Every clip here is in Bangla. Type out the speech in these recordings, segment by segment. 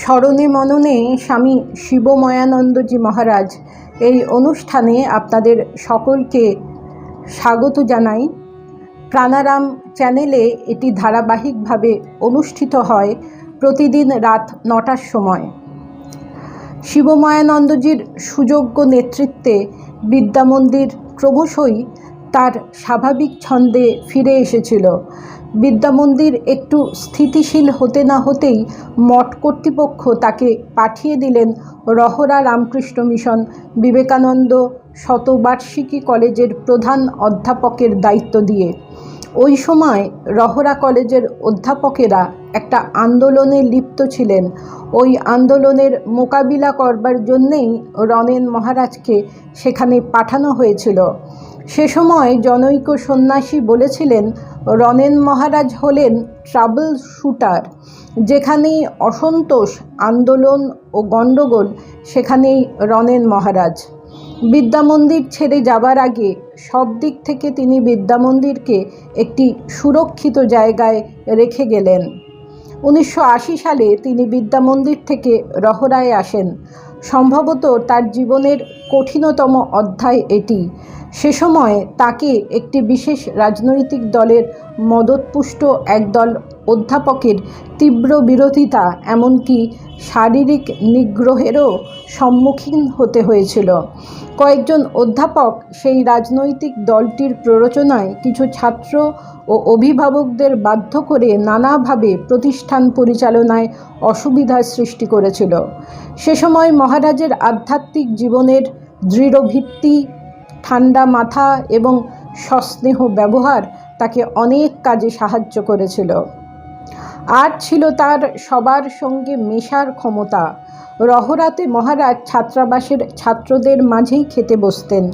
স্মরণে মননে স্বামী শিবময়ানন্দজি মহারাজ, এই অনুষ্ঠানে আপনাদের সকলকে স্বাগত জানাই। প্রাণারাম চ্যানেলে এটি ধারাবাহিকভাবে অনুষ্ঠিত হয় প্রতিদিন রাত নটার সময়। শিবময়ানন্দজির সুযোগ্য নেতৃত্বে বিদ্যামন্দির ক্রমশই তার স্বাভাবিক ছন্দে ফিরে এসেছিল। বিদ্যামন্দির একটু স্থিতিশীল হতে না হতেই মঠ কর্তৃপক্ষ তাকে পাঠিয়ে দিলেন রহরা রামকৃষ্ণ মিশন, বিবেকানন্দ শতবার্ষিকী কলেজের প্রধান অধ্যাপকের দায়িত্ব দিয়ে। ওই সময় রহরা কলেজের অধ্যাপকেরা একটা আন্দোলনে লিপ্ত ছিলেন। ওই আন্দোলনের মোকাবিলা করবার জন্যেই রনেন মহারাজকে সেখানে পাঠানো হয়েছিল। সে সময় জনৈক সন্ন্যাসী বলেছিলেন রনেন মহারাজ হলেন ট্রাবল শুটার। যেখানেই অসন্তোষ, আন্দোলন ও গণ্ডগোল, সেখানেই রনেন মহারাজ। বিদ্যামন্দির ছেড়ে যাবার আগে সব দিক থেকে তিনি বিদ্যামন্দিরকে একটি সুরক্ষিত জায়গায় রেখে গেলেন। উনিশশো আশি সালে তিনি বিদ্যামন্দির থেকে রহরায় আসেন। সম্ভবত তার জীবনের কঠিনতম অধ্যায় এটি। সে সময় তাকে একটি বিশেষ রাজনৈতিক দলের মদতপুষ্ট একদল অধ্যাপকের তীব্র বিরোধিতা, এমনকি শারীরিক নিগ্রহেরও সম্মুখীন হতে হয়েছিল। কয়েকজন অধ্যাপক সেই রাজনৈতিক দলটির প্ররোচনায় কিছু ছাত্র ও অভিভাবকদের বাধ্য করে নানাভাবে প্রতিষ্ঠান পরিচালনায় অসুবিধার সৃষ্টি করেছিল। সে সময় মহারাজের আধ্যাত্মিক জীবনের দৃঢ় ভিত্তি, ঠান্ডা মাথা এবং সস্নেহ ব্যবহার তাকে অনেক কাজে সাহায্য করেছিল। আর ছিল তার সবার সঙ্গে মেশার ক্ষমতা। রহরাতে মহারাজ ছাত্রাবাসের ছাত্রদের মাঝেই খেতে বসতেন।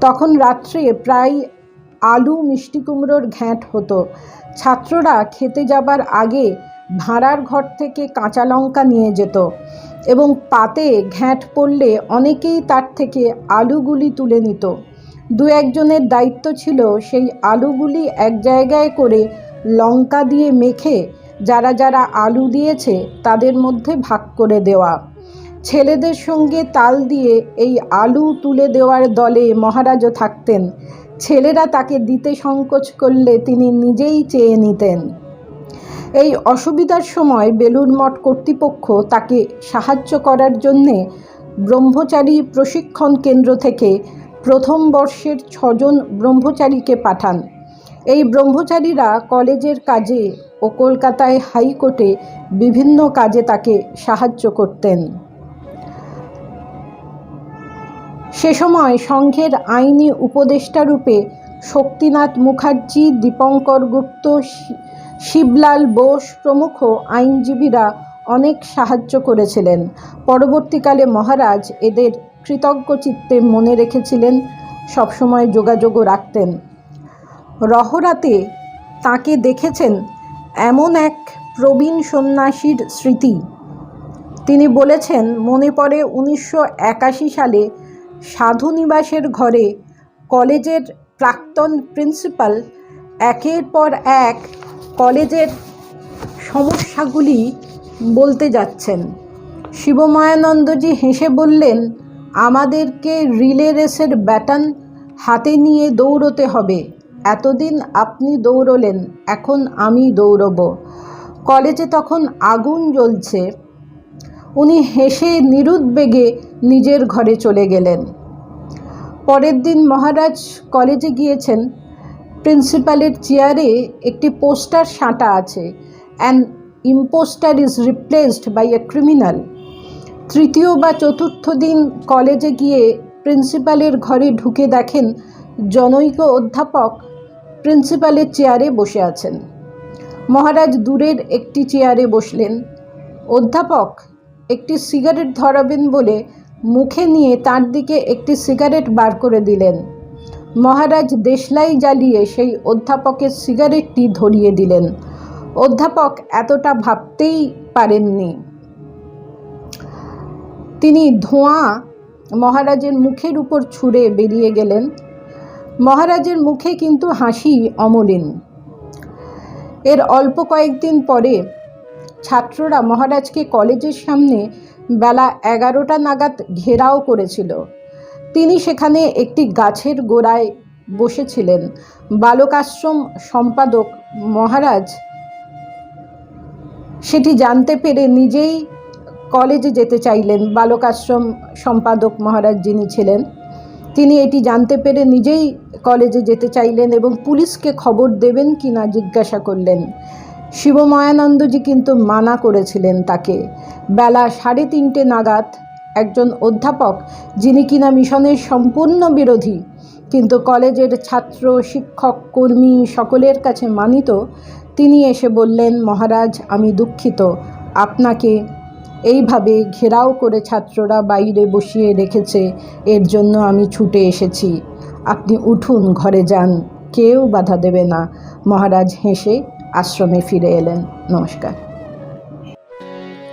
তখন রাত্রে প্রায় আলু মিষ্টি কুমড়োর ঘ্যাঁট হতো। ছাত্ররা খেতে যাবার আগে ভাঁড়ার ঘর থেকে কাঁচা লঙ্কা নিয়ে যেত এবং পাতে ঘ্যাঁট পড়লে অনেকেই তার থেকে আলুগুলি তুলে নিত। দু একজনের দায়িত্ব ছিল সেই আলুগুলি এক জায়গায় করে লঙ্কা দিয়ে মেখে যারা যারা আলু দিয়েছে তাদের মধ্যে ভাগ করে দেওয়া। ছেলেদের সঙ্গে তাল দিয়ে এই আলু তুলে দেওয়ার দলে মহারাজও থাকতেন। ছেলেরা তাকে দিতে সংকোচ করলে তিনি নিজেই চেয়ে নিতেন। এই অসুবিধার সময় বেলুর মঠ কর্তৃপক্ষ তাকে সাহায্য করার জন্যে ব্রহ্মচারী প্রশিক্ষণ কেন্দ্র থেকে প্রথম বর্ষের ছজন ব্রহ্মচারীকে পাঠান। এই ব্রহ্মচারীরা কলেজের কাজে ও কলকাতায় হাইকোর্টে বিভিন্ন কাজে তাকে সাহায্য করতেন। সে সময় সংঘের আইনি উপদেষ্টা রূপে শক্তিনাথ মুখার্জি, দীপঙ্কর গুপ্ত শিবলাল বোস প্রমুখ আইনজীবীরা অনেক সাহায্য করেছিলেন। পরবর্তীকালে মহারাজ এদের কৃতজ্ঞ চিত্তে মনে রেখেছিলেন, সবসময় যোগাযোগও রাখতেন। রহরাতে তাকে দেখেছেন এমন এক প্রবীণ সন্ন্যাসীর স্মৃতি। তিনি বলেছেন, মনে পড়ে উনিশশো একাশি সালে সাধু নিবাসের ঘরে কলেজের প্রাক্তন প্রিন্সিপাল একের পর এক কলেজের সমস্যাগুলি বলতে যাচ্ছেন। শিবমায়ানন্দজি হেসে বললেন, আমাদেরকে রিলে রেসের ব্যাটন হাতে নিয়ে দৌড়তে হবে। এতদিন আপনি দৌড়লেন, এখন আমি দৌড়ব। কলেজে তখন আগুন জ্বলছে। উনি হেসে নিরুদ্বেগে নিজের ঘরে চলে গেলেন। পরের দিন মহারাজ কলেজে গিয়েছেন। প্রিন্সিপালের চেয়ারে একটি পোস্টার সাঁটা আছে। An impostor is replaced by a criminal তৃতীয় বা চতুর্থ দিন কলেজে গিয়ে প্রিন্সিপালের ঘরে ঢুকে দেখেন জনৈক অধ্যাপক প্রিন্সিপালের চেয়ারে বসে আছেন। মহারাজ দূরের একটি চেয়ারে বসলেন। অধ্যাপক, একটি সিগারেট ধরাবেন বলে মুখে নিয়ে তার দিকে একটি সিগারেট বার করে দিলেন। মহারাজ দেশলাই জ্বালিয়ে সেই অধ্যাপকের সিগারেটটি ধরিয়ে দিলেন। অধ্যাপক এতটা ভাবতেই পারেননি। তিনি ধোঁয়া মহারাজের মুখের উপর ছুঁড়ে বেরিয়ে গেলেন। মহারাজের মুখে কিন্তু হাসি অমলিন। এর অল্প কয়েকদিন পরে ছাত্ররা মহারাজকে কলেজের সামনে বেলা এগারোটা নাগাদ ঘেরাও করেছিল। তিনি সেখানে একটি গাছের গোড়ায় বসেছিলেন। বালকাশ্রম সম্পাদক মহারাজ সেটি জানতে পেরে নিজেই কলেজে যেতে চাইলেন। বালকাশ্রম সম্পাদক মহারাজ যিনি ছিলেন তিনি এটি জানতে পেরে নিজেই কলেজে যেতে চাইলেন এবং পুলিশকে খবর দেবেন কি না জিজ্ঞাসা করলেন। শিবময়ানন্দজি কিন্তু মানা করেছিলেন তাকে। বেলা সাড়ে তিনটে নাগাদ একজন অধ্যাপক, যিনি কিনা মিশনের সম্পূর্ণ বিরোধী, কিন্তু কলেজের ছাত্র, শিক্ষক, কর্মী সকলের কাছে মানিত, তিনি এসে বললেন, মহারাজ, আমি দুঃখিত। আপনাকে এইভাবে ঘেরাও করে ছাত্ররা বাইরে বসিয়ে রেখেছে, এর জন্য আমি ছুটে এসেছি। আপনি উঠুন, ঘরে যান, কেউ বাধা দেবে না। মহারাজ হেসে আশ্রমে ফিরে এলেন। নমস্কার।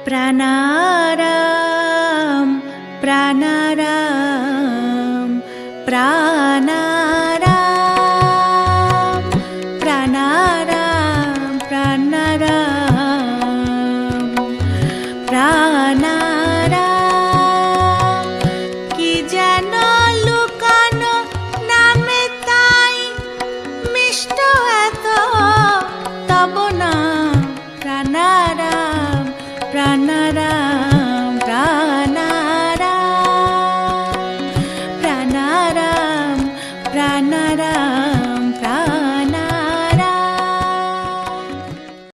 প্রাণারাম প্রাণারাম প্রাণা dará.